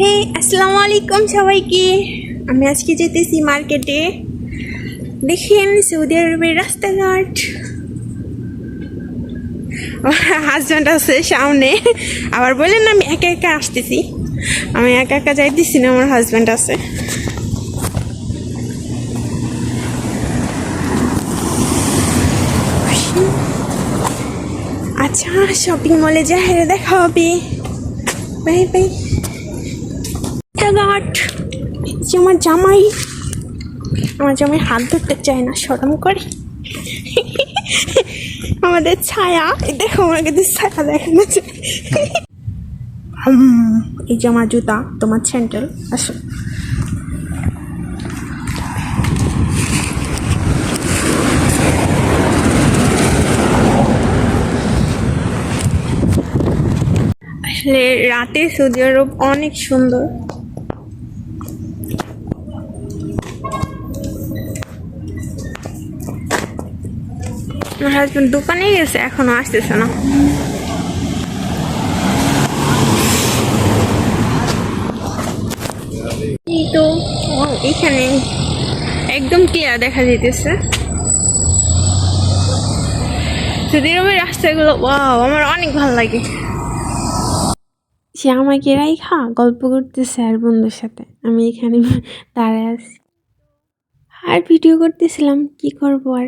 হে আসসালামু আলাইকুম সবাইকে। আমি আজকে যেতেছি মার্কেটে দেখেন সৌদি আরবের রাস্তাঘাট। হাজব্যান্ড আছে সামনে। আবার বললেন না, আমি একা একা আসতেছি। আমি একা একা যাইতেছি না, আমার হাজব্যান্ড আছে। আচ্ছা শপিং মলে যা হেরে দেখা হবে। বাই বাই রাস্তাঘাট যে আমার জামাই আমার জামাই হাত ধরতে চায় না, সরম করে। আমাদের ছায়া দেখো আমার কিন্তু ছায়া দেখানো এই যে আমার জুতা, তোমার স্যান্ডেল, আসো। আসলে রাতে সৌদি আরব অনেক সুন্দর। আমার হাজবেন্ড দোকানে গেছে, এখনও আসতেছে না। এই তো এখানে একদম ক্লিয়ার দেখা যেতেছে আরবের রাস্তাগুলো আমার অনেক ভালো লাগে। সে আমাকে রাইখা গল্প করতেছে আর বন্ধুর সাথে। আমি এখানে দাঁড়ায় আছি। আর ভিডিও করতেছিলাম, কি করব আর?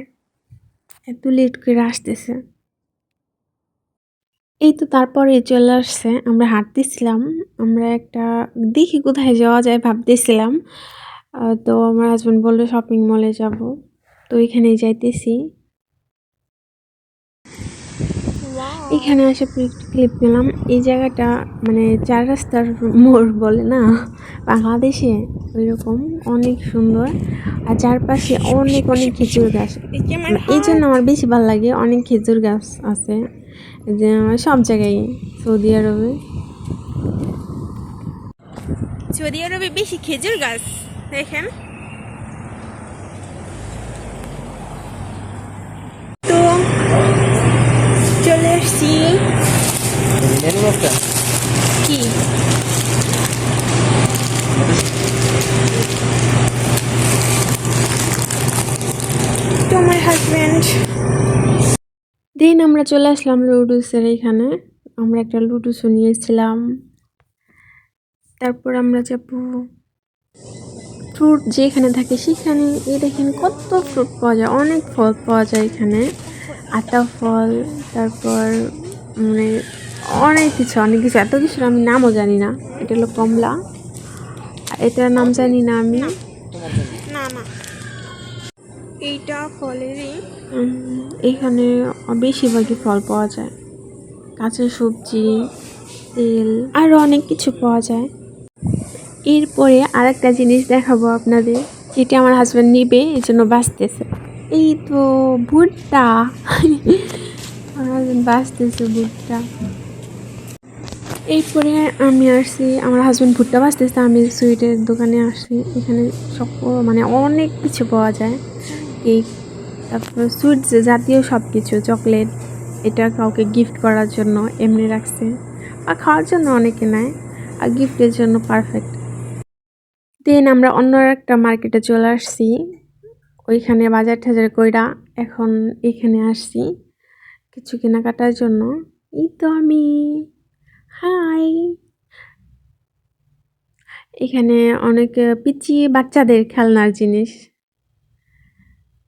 এত লেট করে আসতেছে। এই তো তারপরে চলে আসছে আমরা হাঁটতেছিলাম আমরা একটা দেখি কোথায় যাওয়া যায় ভাবতেছিলাম। তো আমার হাজব্যান্ড বলল শপিং মলে যাব। তো এখানেই যাইতেছি। এখানে এসে ক্লিপ নিলাম। এই জায়গাটা মানে চার রাস্তার মোড় বলে না? বাংলাদেশে ওই রকম অনেক সুন্দর। আর চারপাশে অনেক অনেক খেজুর গাছ। মানে এই জন্য আমার বেশি ভালো লাগে অনেক খেজুর গাছ আছে। যে সব জায়গায় সৌদি আরবে। সৌদি আরবে বেশি খেজুর গাছ দেখেন। তো চলে আসছি কি তো আমার হাজব্যান্ড দেন আমরা চলে আসলাম লুডুসের এখানে। আমরা একটা লুডুসও নিয়েছিলাম। তারপর আমরা যাব ফ্রুট যেখানে থাকে সেখানে। এই দেখেন কত ফ্রুট পাওয়া যায় অনেক ফল পাওয়া যায় এখানে। আতা ফল তারপর মানে অনেক কিছু অনেক কিছু। এত কিছু আমি নামও জানি না। এটা হলো কমলা। এটার নাম জানি না আমি। না না। এইটা ফলেরই। এখানে বেশিরভাগই ফল পাওয়া যায়। কাঁচা সবজি, তেল আরও অনেক কিছু পাওয়া যায়। এরপরে আরেকটা জিনিস দেখাবো আপনাদের, যেটি আমার হাজব্যান্ড নিবে, এই জন্য বাঁচতেছে। এই তো ভুট্টা। আমার হাজব্যান্ড বাঁচতেছে ভুট্টা। এরপরে আমি আসছি, আমার হাজব্যান্ড ভুট্টা বাঁচতেছে, আমি সুইটের দোকানে আসি এখানে সব মানে অনেক কিছু পাওয়া যায়। কেক তারপর সুইটস জাতীয় সব কিছু চকলেট, এটা কাউকে গিফট করার জন্য এমনি রাখছে। বা খাওয়ার জন্য অনেকে নেয়, আর গিফটের জন্য পারফেক্ট দেন আমরা অন্য একটা মার্কেটে চলে আসছি। ওইখানে বাজার টাজার কইরা এখন এখানে আসছি, কিছু কেনাকাটার জন্য। এই তো আমি। হাই এখানে অনেক পিচি বাচ্চাদের খেলনার জিনিস।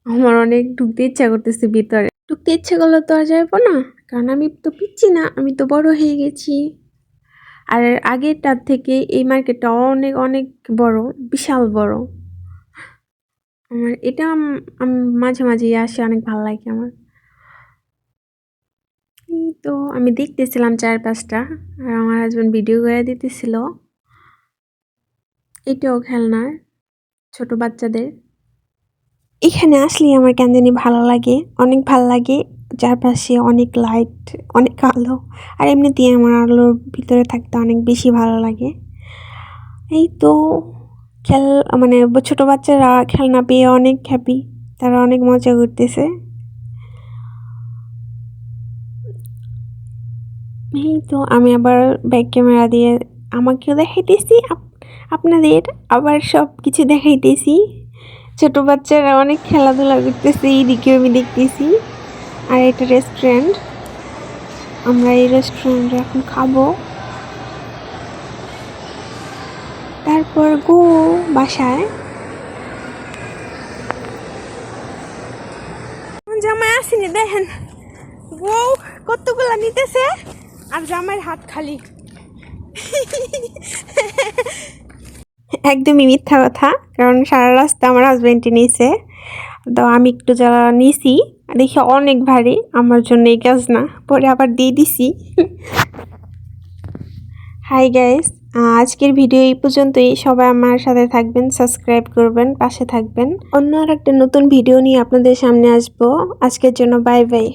আমার অনেক ঢুকতে ইচ্ছা করতেছে ভিতরে। ঢুকতে ইচ্ছে করলে তো আর যাব না, কারণ আমি তো পিচ্ছি না, আমি তো বড় হয়ে গেছি। আর আগেরটার থেকে এই মার্কেটটা অনেক অনেক বড়, বিশাল বড়। আমার এটা আমি মাঝে মাঝে আসি, অনেক ভালো লাগে আমার। তো আমি দেখতেছিলাম চারপাশটা, আর আমার হাজব্যান্ড ভিডিও করে দিতেছিল। এটাও খেলনার, ছোট বাচ্চাদের। এখানে আসলে আমার কেন জানি ভালো লাগে। অনেক ভালো লাগে। চারপাশে অনেক লাইট অনেক আলো। আর এমনিতেই আমার আলোর ভিতরে থাকতে অনেক বেশি ভালো লাগে। এই তো খেল মানে ছোটো বাচ্চারা খেলনা পেয়ে অনেক হ্যাপি তারা অনেক মজা করতেছে। এই তো আমি আবার ব্যাক ক্যামেরা দিয়ে আমাকেও দেখাইতেছি। আপনাদের আবার সব কিছু দেখাইতেছি। ছোট বাচ্চারা অনেক খেলাধুলা করতেছে এইদিকেও আমি দেখতেছি। আর এটা রেস্টুরেন্ট আমরা এই রেস্টুরেন্টে এখন খাব। তারপর গো বাসায়। জামাই আসেনি, দেখেন। বউ কতগুলা নিতেছে? আর জামাইয়ের হাত খালি। একদমই মিথ্যা কথা, কারণ সারা রাস্তা আমার হাজব্যান্ডটি নিয়েছে তো আমি একটু যা নিছি, দেখি অনেক ভারী, আমার জন্য এই কাজ না, পরে আবার দিয়ে দিছি। হাই গাইস আজকের ভিডিও এই পর্যন্তই। সবাই আমার সাথে থাকবেন সাবস্ক্রাইব করবেন, পাশে থাকবেন। অন্য আর একটা নতুন ভিডিও নিয়ে আপনাদের সামনে আসব। আজকের জন্য বাই বাই